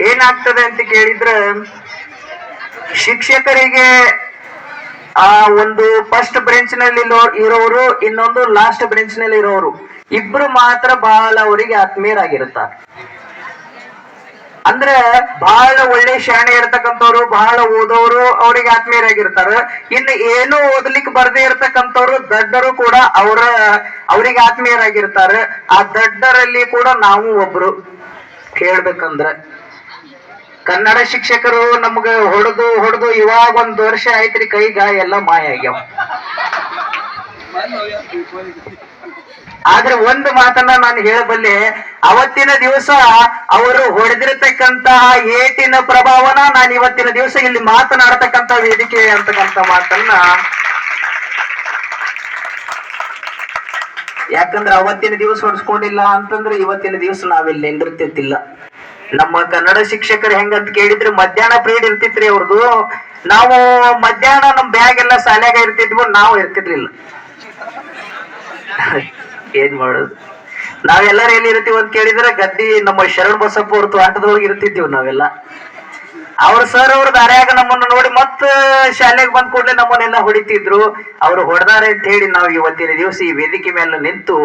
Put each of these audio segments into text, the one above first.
ಏನಾಗ್ತದೆ ಅಂತ ಕೇಳಿದ್ರೆ, ಶಿಕ್ಷಕರಿಗೆ ಆ ಒಂದು ಫಸ್ಟ್ ಬ್ರೆಂಚ್ನಲ್ಲಿ ಇರೋ- ಇರೋರು, ಇನ್ನೊಂದು ಲಾಸ್ಟ್ ಬ್ರೆಂಚ್ನಲ್ಲಿ ಇರೋರು, ಇಬ್ರು ಮಾತ್ರ ಬಹಳ ಅವರಿಗೆ ಆತ್ಮೀಯರಾಗಿರುತ್ತಾರೆ ಅಂದ್ರೆ ಬಹಳ ಒಳ್ಳೆ ಶಾಣೆ ಇರ್ತಕ್ಕಂಥವ್ರು, ಬಹಳ ಓದೋರು ಅವ್ರಿಗೆ ಆತ್ಮೀಯರಾಗಿರ್ತಾರ. ಇನ್ನು ಏನು ಓದ್ಲಿಕ್ಕೆ ಬರದೇ ಇರ್ತಕ್ಕಂಥವ್ರು ದಡ್ಡರು ಕೂಡ ಅವರ ಅವ್ರಿಗೆ ಆತ್ಮೀಯರಾಗಿರ್ತಾರೆ. ಆ ದಡ್ಡರಲ್ಲಿ ಕೂಡ ನಾವು ಒಬ್ರು. ಹೇಳ್ಬೇಕಂದ್ರೆ ಕನ್ನಡ ಶಿಕ್ಷಕರು ನಮ್ಗ ಹೊಡೆದು ಹೊಡೆದು ಇವಾಗ ಒಂದ್ ವರ್ಷ ಆಯ್ತ್ರಿ ಕೈಗ ಎಲ್ಲ ಮಾಯ ಆಗ್ಯಾವ. ಆದ್ರೆ ಒಂದು ಮಾತನ್ನ ನಾನು ಹೇಳಬಲ್ಲೆ, ಅವತ್ತಿನ ದಿವಸ ಅವರು ಹೊಡೆದಿರತಕ್ಕಂತಹ ಏಟಿನ ಪ್ರಭಾವನ ನಾನು ಇವತ್ತಿನ ದಿವಸ ಇಲ್ಲಿ ಮಾತನಾಡತಕ್ಕಂತ ವೇದಿಕೆ ಅಂತಕ್ಕಂಥ ಮಾತನ್ನ ಯಾಕಂದ್ರೆ ಅವತ್ತಿನ ದಿವಸ ಹೊಡ್ಸ್ಕೊಂಡಿಲ್ಲ ಅಂತಂದ್ರೆ ಇವತ್ತಿನ ದಿವಸ ನಾವಿಲ್ಲಿ ನಿಂದಿರ್ತಿತ್ತಿಲ್ಲ ನಮ್ಮ ಕನ್ನಡ ಶಿಕ್ಷಕರು ಹೆಂಗಂತ ಕೇಳಿದ್ರೆ ಮಧ್ಯಾಹ್ನ ಪೀರಿಯಡ್ ಇರ್ತಿತ್ರಿ ಅವ್ರದ್ದು ನಾವು ಮಧ್ಯಾಹ್ನ ನಮ್ ಬ್ಯಾಗ್ ಎಲ್ಲ ಶಾಲ್ಯಾಗ ಇರ್ತಿದ್ವು, ನಾವು ಇರ್ತಿರ್ಲಿಲ್ಲ. ಏನ್ ಮಾಡೋದು? ನಾವೆಲ್ಲರೂ ಎಲ್ಲಿ ಇರ್ತೀವಿ ಅಂತ ಕೇಳಿದ್ರೆ ಗದ್ದಿ ನಮ್ಮ ಶರಣ್ ಬಸಪ್ಪ ಅವ್ರ ಆಟದೊಳಗೆ ಇರ್ತಿದ್ದೀವಿ ನಾವೆಲ್ಲ. ಅವ್ರ ಸರ್ ಅವ್ರ ದಾರ್ಯಾಗ ನಮ್ಮನ್ನ ನೋಡಿ ಮತ್ತ ಶಾಲೆಗೆ ಬಂದ್ ಕೂಡಲೇ ನಮ್ಮನ್ನೆಲ್ಲ ಹೊಡಿತಿದ್ರು. ಅವ್ರು ಹೊಡೆದಾರೆ ಅಂತ ಹೇಳಿ ನಾವು ಇವತ್ತಿನ ದಿವಸ ಈ ವೇದಿಕೆ ಮೇಲೆ ನಿಂತು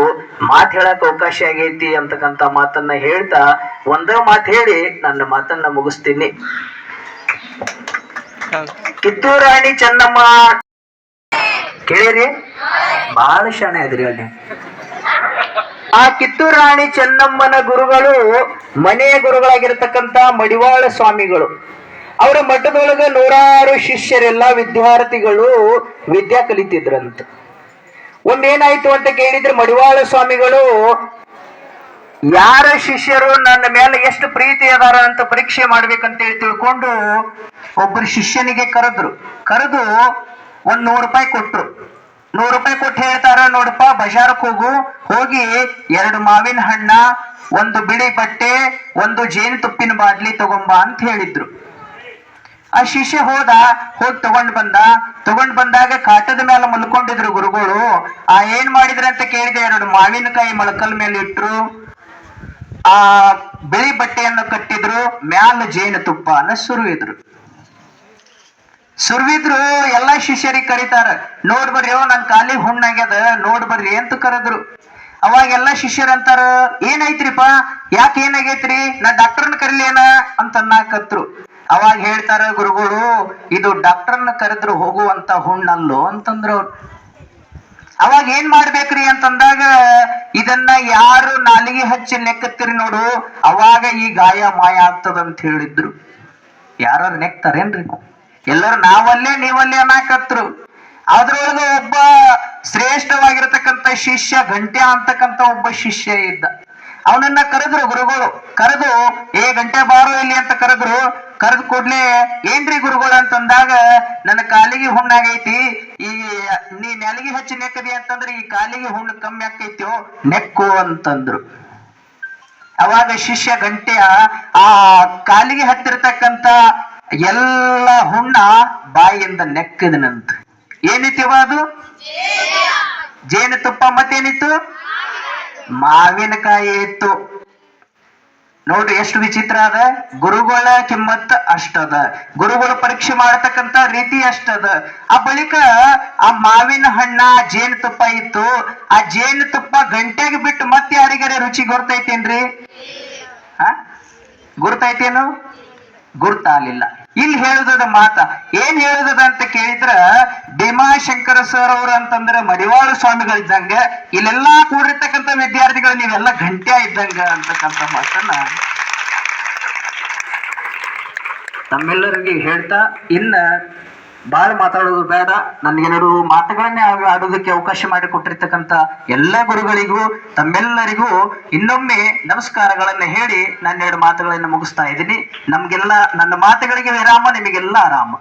ಮಾತ್ ಹೇಳಕ್ ಅವಕಾಶ ಆಗೈತಿ ಅಂತಕ್ಕಂತ ಮಾತನ್ನ ಹೇಳ್ತಾ ಒಂದೇ ಮಾತ್ ಹೇಳಿ ನನ್ನ ಮಾತನ್ನ ಮುಗಿಸ್ತೀನಿ. ಕಿತ್ತೂರಾಣಿ ಚೆನ್ನಮ್ಮ. ಕೇಳಿರಿ? ಬಹಳ ಶಾಣೆ ಅದ್ರಿ ಅಲ್ಲಿ. ಆ ಕಿತ್ತೂರು ರಾಣಿ ಚೆನ್ನಮ್ಮನ ಗುರುಗಳು ಮನೆಯ ಗುರುಗಳಾಗಿರ್ತಕ್ಕಂತ ಮಡಿವಾಳ ಸ್ವಾಮಿಗಳು. ಅವರ ಮಠದೊಳಗ ನೂರಾರು ಶಿಷ್ಯರೆಲ್ಲ ವಿದ್ಯಾರ್ಥಿಗಳು ವಿದ್ಯಾ ಕಲಿತಿದ್ರಂತ. ಒಂದೇನಾಯ್ತು ಅಂತ ಕೇಳಿದ್ರೆ ಮಡಿವಾಳ ಸ್ವಾಮಿಗಳು, ಯಾರ ಶಿಷ್ಯರು ನನ್ನ ಮೇಲೆ ಎಷ್ಟು ಪ್ರೀತಿ ಅದಾರ ಅಂತ ಪರೀಕ್ಷೆ ಮಾಡ್ಬೇಕಂತ ಹೇಳಿ ತಿಳ್ಕೊಂಡು ಒಬ್ಬರು ಶಿಷ್ಯನಿಗೆ ಕರೆದ್ರು. ಕರೆದು ಒಂದ್ ನೂರು ರೂಪಾಯಿ ಕೊಟ್ರು. ನೂರು ರೂಪಾಯಿ ಕೊಟ್ಟು ಹೇಳ್ತಾರ, ನೋಡಪ್ಪ, ಬಜಾರಕ್ ಹೋಗು. ಹೋಗಿ ಎರಡು ಮಾವಿನ ಹಣ್ಣ, ಒಂದು ಬಿಳಿ ಬಟ್ಟೆ, ಒಂದು ಜೇನುತುಪ್ಪಿನ ಬಾಟ್ಲಿ ತಗೊಂಬ ಅಂತ ಹೇಳಿದ್ರು. ಆ ಶಿಷ್ಯ ಹೋದ, ಹೋಗಿ ತಗೊಂಡ್ ಬಂದ. ತಗೊಂಡ್ ಬಂದಾಗ ಕಾಟದ ಮೇಲೆ ಮಲ್ಕೊಂಡಿದ್ರು ಗುರುಗಳು. ಆ ಏನ್ ಮಾಡಿದ್ರ ಅಂತ ಕೇಳಿದೆ, ಎರಡು ಮಾವಿನಕಾಯಿ ಮೊಳಕಲ್ ಮೇಲೆ ಇಟ್ರು. ಆ ಬಿಳಿ ಬಟ್ಟೆಯನ್ನು ಕಟ್ಟಿದ್ರು, ಮ್ಯಾಲ ಜೇನು ತುಪ್ಪನ ಸುರುವಿದ್ರು. ಸುರ್ವಿದ್ರು, ಎಲ್ಲಾ ಶಿಷ್ಯರಿಗೆ ಕರೀತಾರ, ನೋಡ್ ಬರ್ರಿ ನನ್ ಕಾಲಿ ಹುಣ್ಣಾಗ್ಯದ ನೋಡ್ ಬರ್ರಿ ಅಂತ ಕರೆದ್ರು. ಅವಾಗ ಎಲ್ಲಾ ಶಿಷ್ಯರಂತಾರ ಏನಾಯ್ತ್ರಿಪ್ಪ? ಯಾಕೆ ಏನಾಗೈತ್ರಿ? ನಾ ಡಾಕ್ಟರ್ನ ಕರಿಲೇನ? ಅಂತ ಅನ್ನಾಕತ್ರು. ಅವಾಗ ಹೇಳ್ತಾರ ಗುರುಗಳು, ಇದು ಡಾಕ್ಟರ್ನ ಕರೆದ್ರು ಹೋಗುವಂತ ಹುಣ್ಣಲ್ಲೋ ಅಂತಂದ್ರು ಅವಾಗ ಏನ್ ಮಾಡ್ಬೇಕ್ರಿ ಅಂತಂದಾಗ, ಇದನ್ನ ಯಾರು ನಾಲಿಗೆ ಹಚ್ಚಿ ನೆಕ್ಕತ್ತೀರಿ ನೋಡು, ಅವಾಗ ಈ ಗಾಯ ಮಾಯ ಆಗ್ತದ ಅಂತ ಹೇಳಿದ್ರು. ಯಾರು ನೆಕ್ತಾರೇನ್ರಿ? ಎಲ್ಲರೂ ನಾವಲ್ಲೇ ನೀವಲ್ಲೇ ಅನ್ನಾಕತ್ರು ಅದ್ರೊಳಗ ಒಬ್ಬ ಶ್ರೇಷ್ಠವಾಗಿರತಕ್ಕಂತ ಶಿಷ್ಯ ಗಂಟೆ ಅಂತಕ್ಕಂತ ಒಬ್ಬ ಶಿಷ್ಯ ಇದ್ದ. ಅವನನ್ನ ಕರೆದ್ರು ಗುರುಗಳು. ಕರೆದು, ಏ ಗಂಟೆ ಬಾರೋ ಇಲ್ಲಿ ಅಂತ ಕರೆದ್ರು. ಕರೆದ್ ಕೂಡ್ಲೆ, ಏನ್ರಿ ಗುರುಗಳು? ಅಂತಂದಾಗ ನನ್ನ ಕಾಲಿಗೆ ಹುಣ್ಣಾಗೈತಿ ಈ, ನೀ ನೆಲಗಿ ಹಚ್ಚಿ ನೆಕ್ಕದಿ ಅಂತಂದ್ರೆ ಈ ಕಾಲಿಗೆ ಹುಣ್ಣು ಕಮ್ಮಿ ಆಗ್ತೈತ್ಯೋ? ನೆಕ್ಕು ಅಂತಂದ್ರು. ಅವಾಗ ಶಿಷ್ಯ ಗಂಟೆಯ ಆ ಕಾಲಿಗೆ ಹತ್ತಿರತಕ್ಕಂತ ಎಲ್ಲ ಹುಣ್ಣ ಬಾಯಿಯಿಂದ ನೆಕ್ಕದನಂತ ಏನಿತ್ತು ಅದು? ಜೇನುತುಪ್ಪ ಮತ್ತೇನಿತ್ತು? ಮಾವಿನಕಾಯಿ ಇತ್ತು. ನೋಡ್ರಿ ಎಷ್ಟು ವಿಚಿತ್ರ ಅದ. ಗುರುಗಳ ಕಿಮ್ಮತ್ ಅಷ್ಟದ. ಗುರುಗಳು ಪರೀಕ್ಷೆ ಮಾಡತಕ್ಕಂತ ರೀತಿ ಅಷ್ಟದ. ಆ ಬಳಿಕ ಆ ಮಾವಿನ ಹಣ್ಣ ಜೇನುತುಪ್ಪ ಇತ್ತು. ಆ ಜೇನುತುಪ್ಪ ಗಂಟೆಗೆ ಬಿಟ್ಟು ಮತ್ತೆ ಯಾರಿಗಾರ ರುಚಿ ಗೊರ್ತೈತೇನ್ರಿ? ಹ ಗುರ್ತೈತೇನು? ಗುರ್ತಾಲಿಲ್ಲ ಇಲ್ಲಿ ಹೇಳುದದ ಮಾತ, ಏನ್ ಹೇಳುದದ ಅಂತ ಕೇಳಿದ್ರ, ಭೀಮಾಶಂಕರ ಸರ್ ಅವರು ಅಂತಂದ್ರೆ ಮಡಿವಾಳ ಸ್ವಾಮಿಗಳಿದ್ದಂಗ, ಇಲ್ಲೆಲ್ಲಾ ಕೂಡಿರ್ತಕ್ಕಂಥ ವಿದ್ಯಾರ್ಥಿಗಳು ನೀವೆಲ್ಲ ಗಂಟೆ ಇದ್ದಂಗ ಅಂತಕ್ಕಂಥ ಮಾತನ್ನ ತಮ್ಮೆಲ್ಲರಿಗೆ ಹೇಳ್ತಾ, ಇನ್ನ ಬಹಳ ಮಾತಾಡೋದು ಬೇಡ. ನನ್ಗೇನಾದ್ರು ಮಾತುಗಳನ್ನೇ ಆಡೋದಕ್ಕೆ ಅವಕಾಶ ಮಾಡಿಕೊಟ್ಟಿರ್ತಕ್ಕಂಥ ಎಲ್ಲ ಗುರುಗಳಿಗೂ, ತಮ್ಮೆಲ್ಲರಿಗೂ ಇನ್ನೊಮ್ಮೆ ನಮಸ್ಕಾರಗಳನ್ನ ಹೇಳಿ ನನ್ನ ಎರಡು ಮಾತುಗಳನ್ನ ಮುಗಿಸ್ತಾ ಇದ್ದೀನಿ. ನಮ್ಗೆಲ್ಲ, ನನ್ನ ಮಾತುಗಳಿಗೆ ವಿರಾಮ, ನಿಮಗೆಲ್ಲ ಆರಾಮ.